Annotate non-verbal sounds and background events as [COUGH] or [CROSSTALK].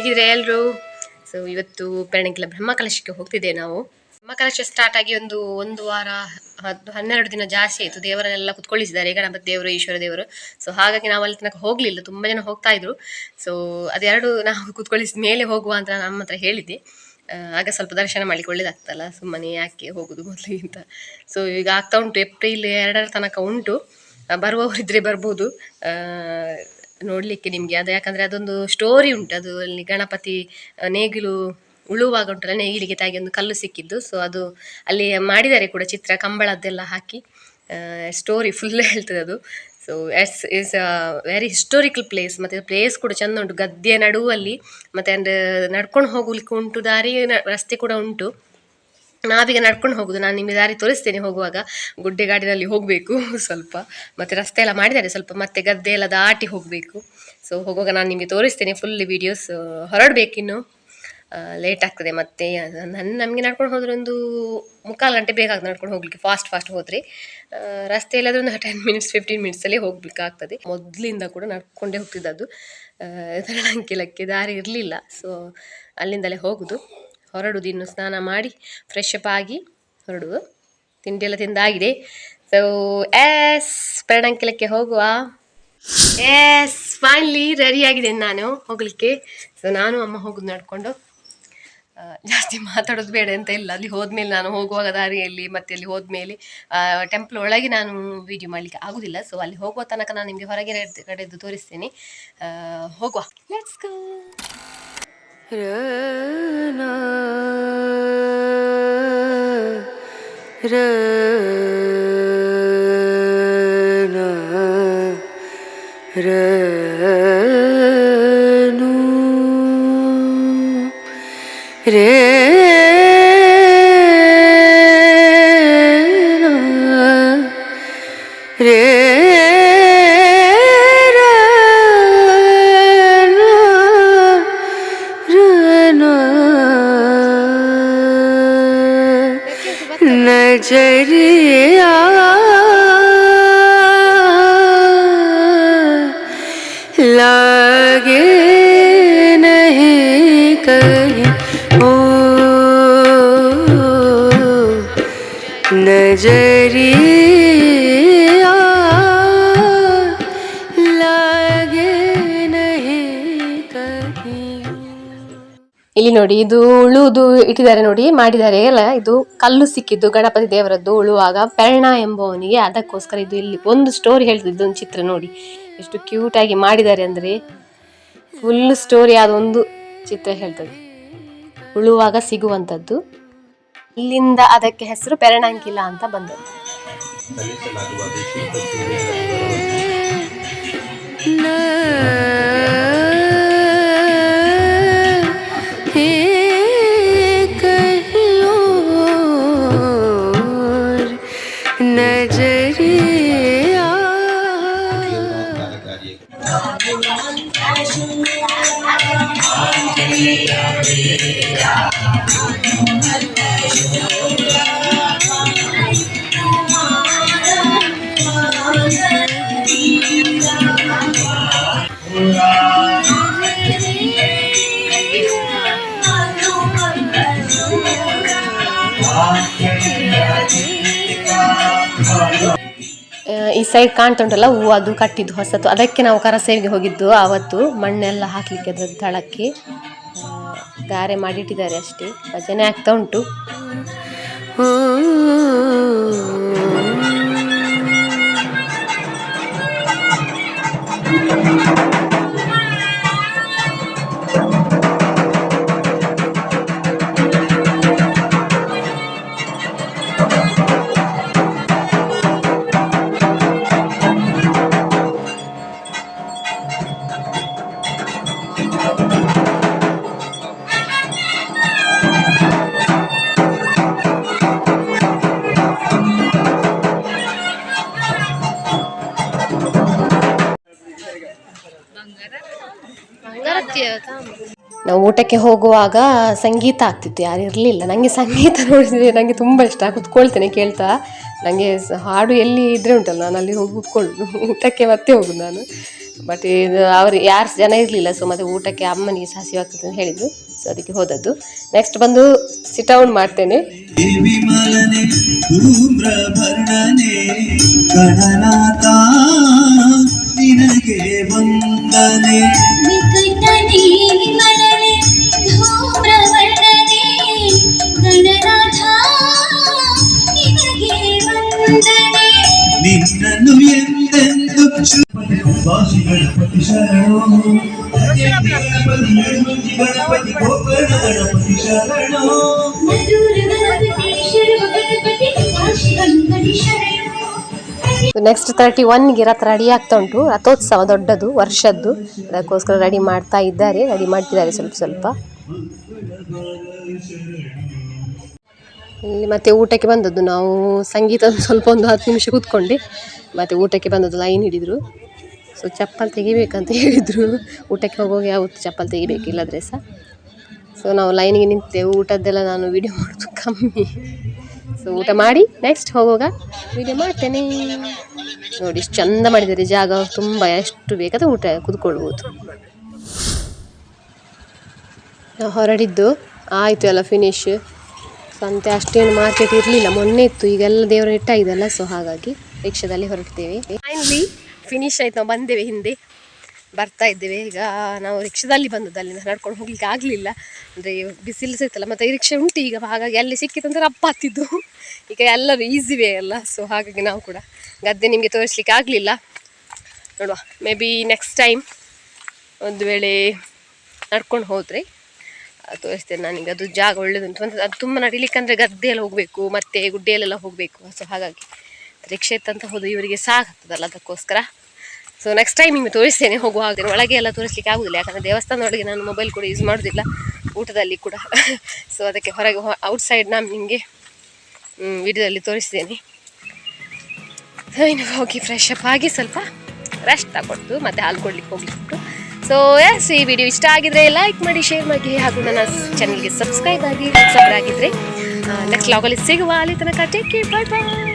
ಹೇಗಿದ್ರೆ ಎಲ್ಲರೂ ಸೊ ಇವತ್ತು ಪೆರಣಕಿಲ ಬ್ರಹ್ಮಕಲಶಕ್ಕೆ ಹೋಗ್ತಿದ್ದೇವೆ ನಾವು. ಬ್ರಹ್ಮಕಲಶ ಸ್ಟಾರ್ಟ್ ಆಗಿ ಒಂದು ಒಂದು ವಾರ ಹತ್ತು ಹನ್ನೆರಡು ದಿನ ಜಾಸ್ತಿ ಆಯಿತು. ದೇವರನ್ನೆಲ್ಲ ಕುತ್ಕೊಳ್ಳಿಸಿದ್ದಾರೆ. ಗಣಪತಿ ದೇವರು, ಈಶ್ವರ ದೇವರು. ಸೊ ಹಾಗಾಗಿ ನಾವು ಅಲ್ಲಿ ತನಕ ಹೋಗಲಿಲ್ಲ. ತುಂಬ ಜನ ಹೋಗ್ತಾ ಇದ್ರು. ಸೊ ಅದೆರಡು ನಾವು ಕುತ್ಕೊಳ್ಳಿಸಿದ ಮೇಲೆ ಹೋಗುವ ಅಂತ ನಮ್ಮ ಹತ್ರ ಹೇಳಿದ್ದೆ. ಆಗ ಸ್ವಲ್ಪ ದರ್ಶನ ಮಾಡಿಕೊಳ್ಳೇದಾಗ್ತಲ್ಲ ಸುಮ್ಮನೆ ಯಾಕೆ ಹೋಗುದು ಮೊದಲಿಗಿಂತ ಸೊ ಈಗ ಆಗ್ತಾ ಉಂಟು. ಏಪ್ರಿಲ್ ಎರಡರ ತನಕ ಉಂಟು. ಬರುವವರಿದ್ದರೆ ಬರ್ಬೋದು. ನೋಡ್ಲಿಕ್ಕೆ ನಿಮಗೆ. ಅದು ಯಾಕಂದ್ರೆ ಅದೊಂದು ಸ್ಟೋರಿ ಉಂಟು. ಅದು ಅಲ್ಲಿ ಗಣಪತಿ ನೇಗಿಲು ಉಳುವಾಗ ಉಂಟಲ್ಲ, ನೇಗಿಲಿಗೆ ತಾಗಿ ಒಂದು ಕಲ್ಲು ಸಿಕ್ಕಿದ್ದು. ಸೊ ಅದು ಅಲ್ಲಿ ಮಾಡಿದ್ದಾರೆ ಕೂಡ ಚಿತ್ರ, ಕಂಬಳದ್ದೆಲ್ಲ ಹಾಕಿ. ಸ್ಟೋರಿ ಫುಲ್ ಹೇಳ್ತದೆ ಅದು. So S is a very historical place ಮತ್ತು ಪ್ಲೇಸ್ ಕೂಡ ಚಂದ ಉಂಟು. ಗದ್ದೆ ನಡುವಲ್ಲಿ, ಮತ್ತು ಅಂದರೆ ನಡ್ಕೊಂಡು ಹೋಗಲಿಕ್ಕೆ ಉಂಟು ದಾರಿ ರಸ್ತೆ ಕೂಡ ಉಂಟು. ನಾವೀಗ ನಡ್ಕೊಂಡು ಹೋಗುದು. ನಾನು ನಿಮಗೆ ದಾರಿ ತೋರಿಸ್ತೇನೆ. ಹೋಗುವಾಗ ಗುಡ್ಡೆ ಗಾಡಿನಲ್ಲಿ ಹೋಗಬೇಕು. [LAUGHS] ಸ್ವಲ್ಪ ಮತ್ತು ರಸ್ತೆ ಎಲ್ಲ ಮಾಡಿದ್ದಾರೆ. ಸ್ವಲ್ಪ ಮತ್ತೆ ಗದ್ದೆ ಎಲ್ಲ ದಾಟಿ ಹೋಗಬೇಕು. ಸೊ ಹೋಗುವಾಗ ನಾನು ನಿಮಗೆ ತೋರಿಸ್ತೇನೆ. ಫುಲ್ ವೀಡಿಯೋಸ್ ಹೊರಡಬೇಕಿನ್ನು ಲೇಟ್ ಆಗ್ತದೆ ಮತ್ತೆ. ನನ್ನ ನಮಗೆ ನಡ್ಕೊಂಡು ಹೋದ್ರೆ ಒಂದು ಮುಕ್ಕಾಲು ಗಂಟೆ ಬೇಕಾಗ್ತದೆ ನಡ್ಕೊಂಡು ಹೋಗಲಿಕ್ಕೆ. ಫಾಸ್ಟ್ ಫಾಸ್ಟ್ ಹೋದರೆ. ರಸ್ತೆ ಇಲ್ಲಾದ್ರೆ ಒಂದು ಟೆನ್ ಮಿನಿಟ್ಸ್ ಫಿಫ್ಟೀನ್ ಮಿನಿಟ್ಸಲ್ಲಿ ಹೋಗ್ಬೇಕಾಗ್ತದೆ. ಮೊದಲಿಂದ ಕೂಡ ನಡ್ಕೊಂಡೇ ಹೋಗ್ತಿದ್ದದ್ದು. ತರಣಂಕಿಲಕ್ಕೆ ದಾರಿ ಇರಲಿಲ್ಲ. ಸೊ ಅಲ್ಲಿಂದಲೇ ಹೋಗುದು. ಹೊರಡುದು ಇನ್ನು ಸ್ನಾನ ಮಾಡಿ ಫ್ರೆಶ್ ಅಪ್ ಆಗಿ ಹೊರಡುದು ತಿಂಡಿ ಎಲ್ಲ ತಿಂದಾಗಿದೆ. ಸೊ ಎಸ್ ಪ್ರಣಂಕಿಲಕ್ಕೆ ಹೋಗುವ. ಎಸ್ ಫೈನ್ಲಿ ರೆಡಿ ಆಗಿದೆ ನಾನು ಹೋಗಲಿಕ್ಕೆ. ಸೊ ನಾನು, ಅಮ್ಮ ಹೋಗೋದು ನಡ್ಕೊಂಡು. ಜಾಸ್ತಿ ಮಾತಾಡೋದು ಬೇಡ ಅಂತ ಇಲ್ಲ. ಅಲ್ಲಿ ಹೋದ್ಮೇಲೆ ನಾನು ಹೋಗುವಾಗ ದಾರಿಯಲ್ಲಿ, ಮತ್ತೆ ಅಲ್ಲಿ ಹೋದ್ಮೇಲೆ ಟೆಂಪಲ್ ಒಳಗೆ ನಾನು ವಿಡಿಯೋ ಮಾಡಲಿಕ್ಕೆ ಆಗುದಿಲ್ಲ. ಸೊ ಅಲ್ಲಿ ಹೋಗುವ ತನಕ ನಾನು ನಿಮಗೆ ಹೊರಗೆ ಕಡೆದು ತೋರಿಸ್ತೇನೆ. ಹೋಗುವ. Let's go Yeah. শরিয়া লাগে নহি কহি ও নজরিয়া। ಇಲ್ಲಿ ನೋಡಿ ಇದು ಉಳುವುದು ಇಟ್ಟಿದ್ದಾರೆ ನೋಡಿ ಮಾಡಿದ್ದಾರೆ. ಎಲ್ಲ ಇದು ಕಲ್ಲು ಸಿಕ್ಕಿದ್ದು ಗಣಪತಿ ದೇವರದ್ದು ಉಳುವಾಗ ಪೆರ್ಣ ಎಂಬುವನಿಗೆ ಅದಕ್ಕೋಸ್ಕರ ಇದು ಇಲ್ಲಿ ಒಂದು ಸ್ಟೋರಿ ಹೇಳ್ತಿದ್ದು ಒಂದು ಚಿತ್ರ ನೋಡಿ. ಎಷ್ಟು ಕ್ಯೂಟ್ ಆಗಿ ಮಾಡಿದ್ದಾರೆ ಅಂದ್ರೆ ಫುಲ್ ಸ್ಟೋರಿ ಆದ ಒಂದು ಚಿತ್ರ ಹೇಳ್ತದೆ. ಉಳುವಾಗ ಸಿಗುವಂತದ್ದು ಇಲ್ಲಿಂದ ಅದಕ್ಕೆ ಹೆಸರು ಪೆರಣಂಕಿಲ ಅಂತ ಬಂದದ್ದು. ಈ ಸೈಡ್ ಕಾಣ್ತಾ ಉಂಟಲ್ಲ ಹೂವು ಅದು ಕಟ್ಟಿದ್ದು ಹೊಸತು. ಅದಕ್ಕೆ ನಾವು ಕರಸೇವಿಗೆ ಹೋಗಿದ್ದು ಆವತ್ತು. ಮಣ್ಣೆಲ್ಲ ಹಾಕ್ಲಿಕ್ಕೆ ಅದ್ರ ತಳಕ್ಕೆ. ಗಾರೆ ಮಾಡಿಟ್ಟಿದ್ದಾರೆ ಅಷ್ಟೇ. ಭಜನೆ ಆಗ್ತಾ ಉಂಟು. ನಾವು ಊಟಕ್ಕೆ ಹೋಗುವಾಗ ಸಂಗೀತ ಆಗ್ತಿತ್ತು ಯಾರು ಇರಲಿಲ್ಲ. ನನಗೆ ಸಂಗೀತ [LAUGHS] ನೋಡಿದರೆ ನನಗೆ ತುಂಬ ಇಷ್ಟ. ಕುತ್ಕೊಳ್ತೇನೆ ಕೇಳ್ತಾ. ನನಗೆ ಹಾಡು ಎಲ್ಲಿ ಇದ್ರೆ ಉಂಟಲ್ಲ ನಾನು ಅಲ್ಲಿ ಹೋಗಿ ಕುತ್ಕೊಳ್ಳೋದು. [LAUGHS] ಊಟಕ್ಕೆ ಮತ್ತೆ ಹೋಗುದು ನಾನು. ಬಟ್ ಇದು ಅವ್ರು ಯಾರು ಜನ ಇರಲಿಲ್ಲ ಸೊ ಮತ್ತೆ ಊಟಕ್ಕೆ ಅಮ್ಮನಿಗೆ ಸಾಸಿವೆ ಆಗ್ತದೆ ಅಂತ ಹೇಳಿದರು. ಸೊ ಅದಕ್ಕೆ ಹೋದದ್ದು. ನೆಕ್ಸ್ಟ್ ಬಂದು ಸಿಟೌನ್ ಮಾಡ್ತೇನೆ. ವಿಮಲನೆ ಧೂಮ್ರಭರಣನೆ ಗಣನಾಥ ನಿನಗೆ ನೆಕ್ಸ್ಟ್ ತರ್ಟಿ ಒನ್ಗೆ ರಥ ರೆಡಿ ಆಗ್ತಾ ಉಂಟು. ರಥೋತ್ಸವ ದೊಡ್ಡದು, ವರ್ಷದ್ದು. ಅದಕ್ಕೋಸ್ಕರ ರೆಡಿ ಮಾಡ್ತಾ ಇದ್ದಾರೆ. ರೆಡಿ ಮಾಡ್ತಿದ್ದಾರೆ ಸ್ವಲ್ಪ ಸ್ವಲ್ಪ. ಇಲ್ಲಿ ಮತ್ತೆ ಊಟಕ್ಕೆ ಬಂದದ್ದು. ನಾವು ಸಂಗೀತ ಸ್ವಲ್ಪ ಒಂದು ಹತ್ತು ನಿಮಿಷ ಕೂತ್ಕೊಂಡೆ. ಮತ್ತೆ ಊಟಕ್ಕೆ ಬಂದದ್ದು ಲೈನ್ ಹಿಡಿದ್ರು. ಸೊ ಚಪ್ಪಲ್ ತೆಗಿಬೇಕಂತ ಹೇಳಿದರು. ಊಟಕ್ಕೆ ಹೋಗುವಾಗ ಯಾವತ್ತು ಚಪ್ಪಲ್ ತೆಗಿಬೇಕು ಇಲ್ಲದ್ರೆ ಸಹ. ಸೊ ನಾವು ಲೈನಿಗೆ ನಿಂತೆವು. ಊಟದ್ದೆಲ್ಲ ನಾನು ವಿಡಿಯೋ ಮಾಡೋದು ಕಮ್ಮಿ. ಸೊ ಊಟ ಮಾಡಿ ನೆಕ್ಸ್ಟ್ ಹೋಗುವಾಗ ವಿಡಿಯೋ ಮಾಡ್ತೇನೆ. ನೋಡಿ ಇಷ್ಟು ಚಂದ ಮಾಡಿದ್ದಾರೆ ಜಾಗ. ತುಂಬ ಎಷ್ಟು ಬೇಕಾದ ಊಟ ಕುತ್ಕೊಳ್ಬೋದು. ನಾವು ಹೊರಡಿದ್ದು. ಆಯಿತು ಎಲ್ಲ ಫಿನಿಶ್ ಸಂತೆ ಅಷ್ಟೇನು ಮಾರ್ಕೆಟ್ ಇರಲಿಲ್ಲ. ಮೊನ್ನೆ ಇತ್ತು. ಈಗೆಲ್ಲ ದೇವರ ಇಟ್ಟಾಗಿದೆಲ್ಲ ಸೊ ಹಾಗಾಗಿ ರಿಕ್ಷಾದಲ್ಲಿ ಹೊರಡ್ತೇವೆ. ಫಿನಿಶ್ ಆಯ್ತು, ನಾವು ಬಂದೇವೆ ಹಿಂದೆ. ಬರ್ತಾ ಇದ್ದೇವೆ. ಈಗ ನಾವು ರಿಕ್ಷಾದಲ್ಲಿ ಬಂದದ್ದು ಅಲ್ಲಿಂದ ನಡ್ಕೊಂಡು ಹೋಗ್ಲಿಕ್ಕೆ ಆಗಲಿಲ್ಲ. ಅಂದರೆ ಬಿಸಿಲು ಸಿಗ್ತಲ್ಲ ಮತ್ತು ಈ ರಿಕ್ಷಾ ಉಂಟು ಈಗ. ಹಾಗಾಗಿ ಅಲ್ಲಿ ಸಿಕ್ಕಿತ್ತಂದ್ರೆ ಅಪ್ಪ ಹತ್ತಿದ್ದು. [LAUGHS] ಈಗ ಎಲ್ಲರೂ ಈಸಿವೇ ಅಲ್ಲ. ಸೊ ಹಾಗಾಗಿ ನಾವು ಕೂಡ ಗದ್ದೆ ನಿಮಗೆ ತೋರಿಸ್ಲಿಕ್ಕೆ ಆಗಲಿಲ್ಲ. ನೋಡುವ. ಮೇ ಬಿ ನೆಕ್ಸ್ಟ್ ಟೈಮ್ ಒಂದು ವೇಳೆ ನಡ್ಕೊಂಡು ಹೋದರೆ ತೋರಿಸ್ತೇನೆ ನಾನೀಗ. ಅದು ಜಾಗ ಒಳ್ಳೇದುಂಟು. ಅಂದರೆ ಅದು ತುಂಬ ನಡಿಲಿಕ್ಕೆ ಅಂದರೆ ಗದ್ದೆ ಎಲ್ಲ ಹೋಗಬೇಕು, ಮತ್ತು ಗುಡ್ಡೆಯಲ್ಲೆಲ್ಲ ಹೋಗಬೇಕು. ಸೊ ಹಾಗಾಗಿ ರಿಕ್ಷೆ ಇತ್ತಂತ ಹೋದ ಇವರಿಗೆ ಸಾಕಾಗ್ತದಲ್ಲ ಅದಕ್ಕೋಸ್ಕರ. ಸೊ ನೆಕ್ಸ್ಟ್ ಟೈಮ್ ನಿಮಗೆ ತೋರಿಸ್ತೇನೆ ಹೋಗುವಾಗ ಒಳಗೆ ಎಲ್ಲ ತೋರಿಸ್ಲಿಕ್ಕೆ ಆಗುದಿಲ್ಲ. ಯಾಕಂದರೆ ದೇವಸ್ಥಾನದೊಳಗೆ ನಾನು ಮೊಬೈಲ್ ಕೂಡ ಯೂಸ್ ಮಾಡೋದಿಲ್ಲ. ಊಟದಲ್ಲಿ ಕೂಡ. [LAUGHS] ಸೊ ಅದಕ್ಕೆ ಹೊರಗೆ ಔಟ್ಸೈಡ್ ನಾನು ನಿಮಗೆ ವಿಡಿಯೋದಲ್ಲಿ ತೋರಿಸ್ತೇನೆ. ಸೊ ಇನ್ನು ಹೋಗಿ ಫ್ರೆಶ್ ಅಪ್ ಆಗಿ ಸ್ವಲ್ಪ ರೆಸ್ಟ್ ತಗೊಂಡು ಮತ್ತೆ ಹಾಲು ಕೊಡ್ಲಿಕ್ಕೆ ಹೋಗ್ಲಿಕ್ಕೆ ಸೊ ಎಸ್ ಈ ವಿಡಿಯೋ ಇಷ್ಟ ಆಗಿದ್ರೆ ಲೈಕ್ ಮಾಡಿ ಶೇರ್ ಮಾಡಿ, ಹಾಗೂ ನನ್ನ ಚಾನಲ್ಗೆ ಸಬ್ಸ್ಕ್ರೈಬ್ ಆಗಿ ಸಬ್ಸ್ಕ್ರೈಬ್ ಆಗಿದ್ರೆ ನೆಕ್ಸ್ಟ್ ಲಾಗಲ್ಲಿ ಸಿಗುವ ಅಲ್ಲಿ ತನಕ ಟೇಕ್ ಕೇರ್ ಬೈ ಬಾಯ್